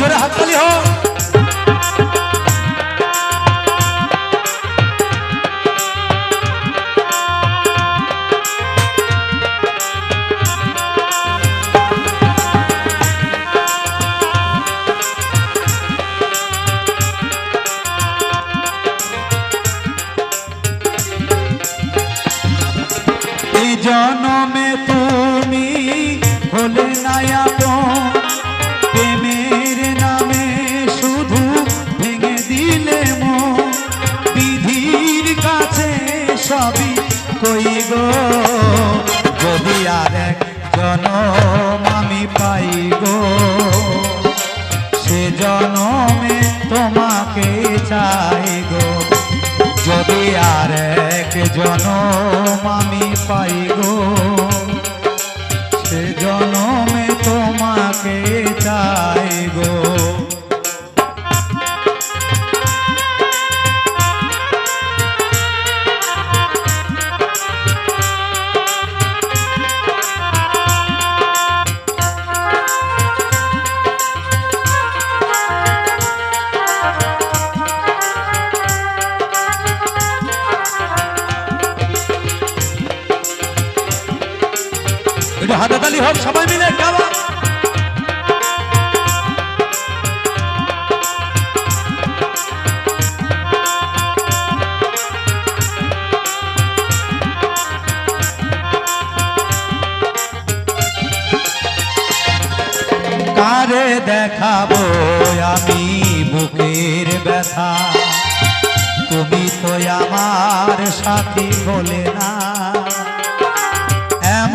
জোরে হাততালি হোক যদি আর এক জনম আমি পাই সে জনমে তোমাকে চাই গো। যদি আর একজন আমি পাই গো একটু হাতাতালি হোক সবাই মিলে গাওয়া কারে দেখাবো আমি বুকের ব্যথা? তুমি তো আমার সাথী বলে না।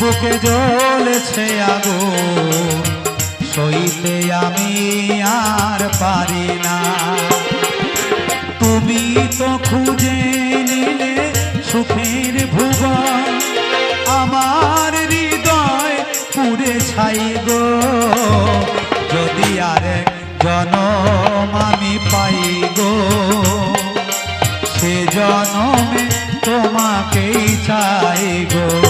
বুকে জ্বলছে আগো সইতে আমি আর পারি না। তুমি তো খুঁজে নিলে সুখের ভুবন। আমার হৃদয় পুরে ছাই গো। যদি আর জনম আমি পাই গো, সে জনমে তোমাকেই চাই গো।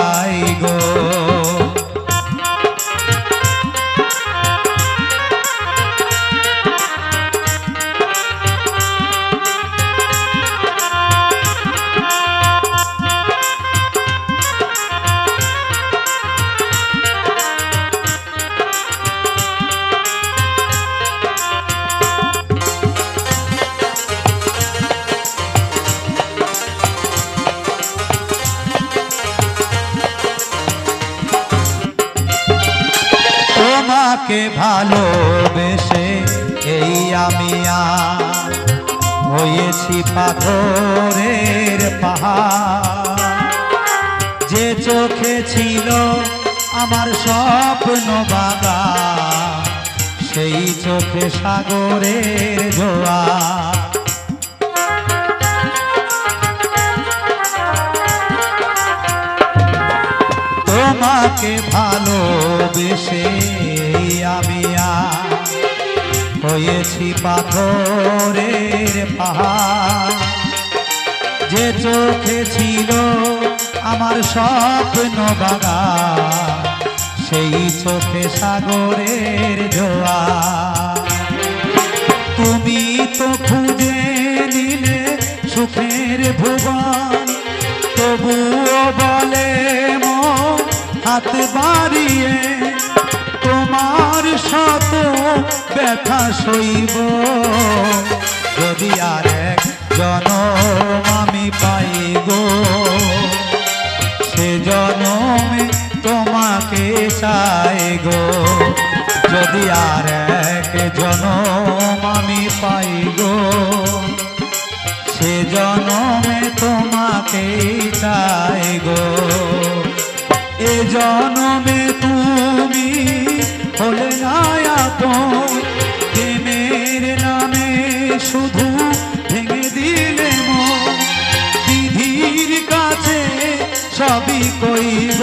তোমাকে ভালোবেসে, এই আমি হয়েছি পাথরের পাহাড়। যে চোখে ছিল আমার স্বপ্ন বাগা সেই চোখে সাগরের জোয়া তোমাকে ভালোবেসে হয়েছি পাথরের পাহাড়। যে চোখে ছিল আমার স্বপ্ন বাগা সেই চোখে সাগরের জোয়া তুমি তো খুঁজে নিলে সুখের ভুবন, তবুও বলে মন হাত বাড়িয়ে ব্যথা সইব। যদি আর এক জনম আমি পাই গো সে জনমে তোমাকে চাই গো যদি আর এক জনম আমি পাই গো সে জনমে তোমাকে চাই গো এ জনমে তুমি হলে নায়াপন প্রেমের নামে শুধু ভেঙে দিলে বিধির কাছে সবই কইব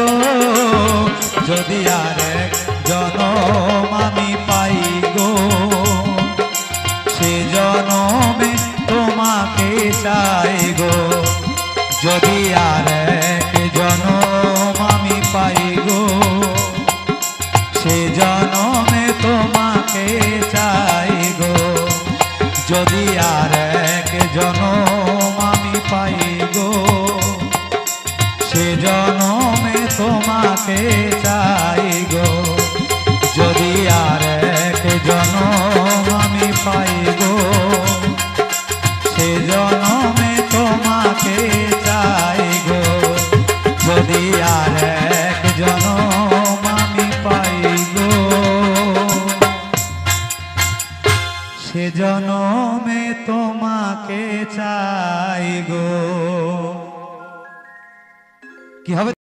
যদি আর এক জনম আমি পাই গো, সে জনমে তোমাকে চাই গো। যদি আর এক জনম চাই গো। যদি আর এক আমি পাই গো, সে জনমে যদি আর এক আমি পাই গো তোমাকে চাই যদি আর এক জনম জনমে তোমাকে চাই গো। কি হবে?